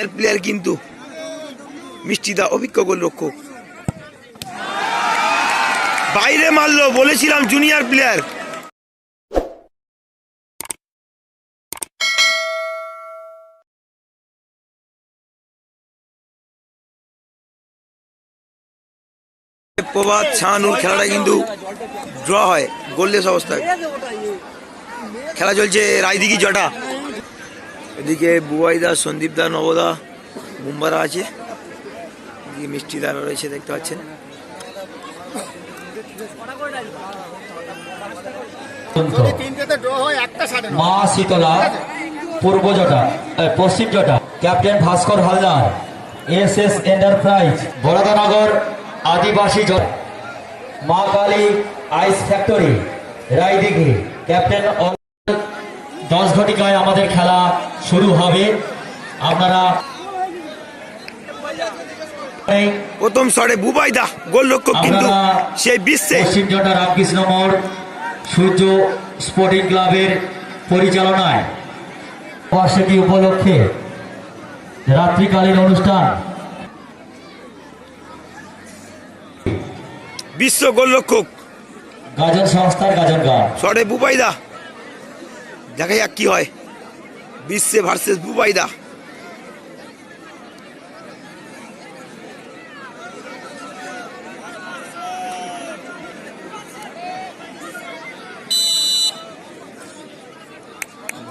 এর প্লেয়ার কিন্তু মিষ্টিদা অভিজ্ঞ গোলরক্ষক। বাইরে মারলো, বলেছিলাম জুনিয়র প্লেয়ার প্রভাত ছানুর খেলাটা কিন্তু ড্র হয় গোললেস অবস্থায়। খেলা চলছে রায়দিঘি জটা। এদিকে বুবাইদা সন্দীপদা নবদা মুম্বারা আছে। এদিকে মিষ্টিদারা রয়েছে দেখতে পাচ্ছেন। তিনটেতে ড্র হয় একটা সাড়ে মা Shitala Purba Jata Paschim Jata captain Bhaskar Haldar S S enterprise Baradanagar আদিবাসী জট Ma Kali ice factory Raidighi captain দশ ঘটিকায় আমাদের খেলা শুরু হবে। আপনারা প্রথম শটে বুবাইদা গোলরক্ষক কিন্তু সেই বিশ্বে। পশ্চিম জটা রামকৃষ্ণ মোড় সূর্য স্পোর্টিং ক্লাবের পরিচালনায়। বার্ষিকী উপলক্ষে রাত্রিকালীন অনুষ্ঠান। বিশ্ব গোলরক্ষক। গাজন সংস্থার গাজন গান। শটে বুবাইদা দেখা যাক কি হয়। বিশ্বে ভার্সেস বুবাইদা।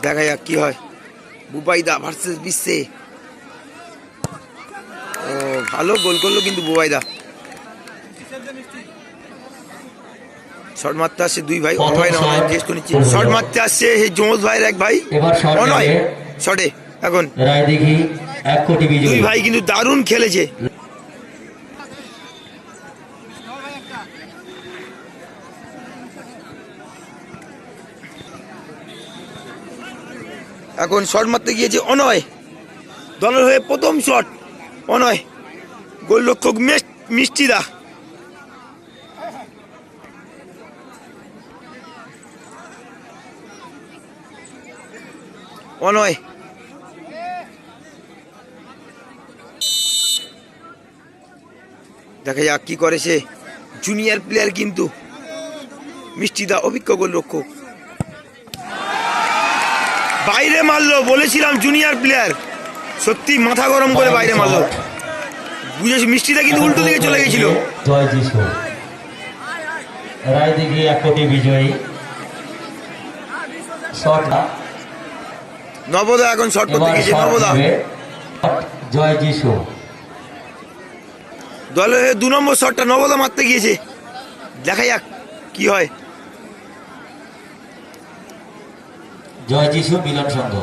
দেখা যাক কি হয়। বুবাইদা ভার্সেস বিশ্বে। ও, ভালো গোল করল কিন্তু বুবাইদা। শর্ট মারতে আসছে দুই ভাই প্রথম অভয় না shot জিজ্ঞেস করে নিচ্ছি শর্ট মারতে আসছে সেই জমজ ভাইয়ের এক ভাই। অনয়। শটে। এখন দুই ভাই কিন্তু দারুণ খেলেছে। এখন শট মারতে গিয়েছে অনয়। দলের হয়ে প্রথম শট। অনয়। গোলরক্ষক মিষ্টিদা। অনয়। দেখা যাক কি করেছে জুনিয়র প্লেয়ার কিন্তু। মিষ্টিদা অভিজ্ঞ গোলরক্ষক। বাইরে মারলো, বলেছিলাম জুনিয়র প্লেয়ার সত্যি মাথা গরম করে বাইরে মারলো। বুঝেছি মিষ্টিদা কিন্তু উল্টো দিকে চলে গেছিল। এক কোটি বিজয়ী। নবদা এখন শর্ট করতে গেছে নবদা জয় যিশু। দলের হয়ে দু নম্বর শটটা নবদা মারতে গিয়েছে। দেখা যাক কি হয়। জয় যিশু মিলন সংঘ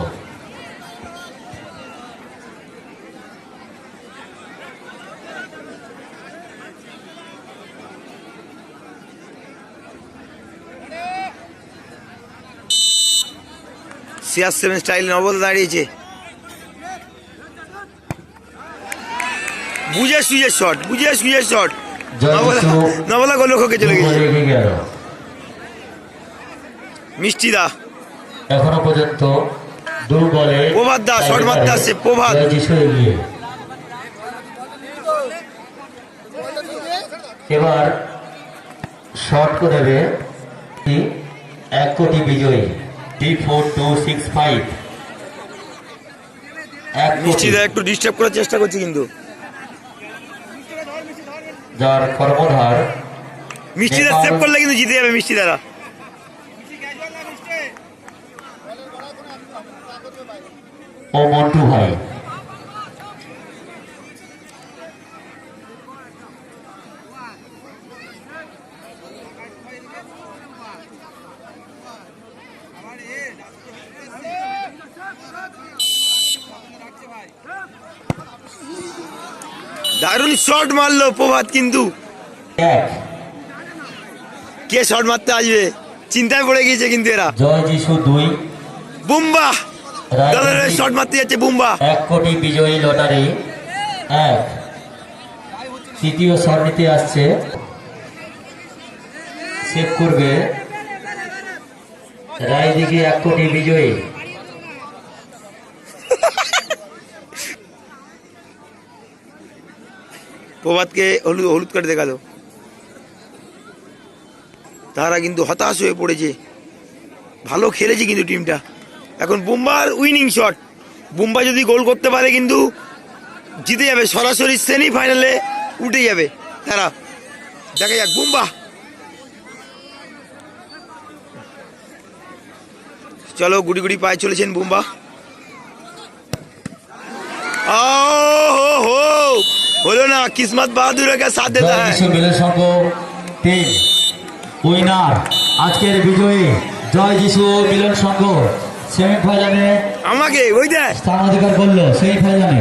সিয়ার সেভেন স্টাইল নবদা দাঁড়িয়েছে। বুঝে সুঝে শট বুঝে সুঝে শট নবলা নবদা গোলরক্ষকে চলে গেছে। গেল। মিষ্টিদা এখনও পর্যন্ত দু প্রভাত দা, শট মারতে আসছে, প্রভাত। এবার শট করে দেবে এক কোটি বিজয়ী। Three four two six five এক একটু ডিস্টার্ব করার চেষ্টা করছি কিন্তু। যার কর্মধার মিষ্টি দা সেভ করলে কিন্তু জিতে যাবে মিষ্টি দ্বারা ও মন্টু ভাই দারুণ শট মারলো প্রভাত কিন্তু। কে শট মারতে আসবে? চিন্তায় পড়ে গিয়েছে কিন্তু এরা। জয় যিশু দুই। বুম্বা! দলের শট মারতে যাচ্ছে বুম্বা। এক কোটি বিজয়ী লটারি। এক। তৃতীয় স্বর্ণিতে আসছে সেভ করবে রায়দিঘি এক কোটি বিজয়ী। প্রভাতকে হলুদ হলুদ কার্ড দেখাল। তারা কিন্তু হতাশ হয়ে পড়েছে। ভালো খেলেছে কিন্তু টিমটা। এখন বুম্বার উইনিং শট। বুম্বা যদি গোল করতে পারে কিন্তু জিতে যাবে। সরাসরি সেমি ফাইনালে উঠে যাবে তারা। দেখা যাক, বুম্বা। চলো গুড়ি গুড়ি পায়ে চলেছেন বুম্বা। হো হলো না কিসমত মিলন উইনার আজকের বিজয়ী জয় যিশু মিলন সংঘ সেমিফাইনালে আমাকে ওই দেখ। স্থান অধিকার করল সেই ফাইনালে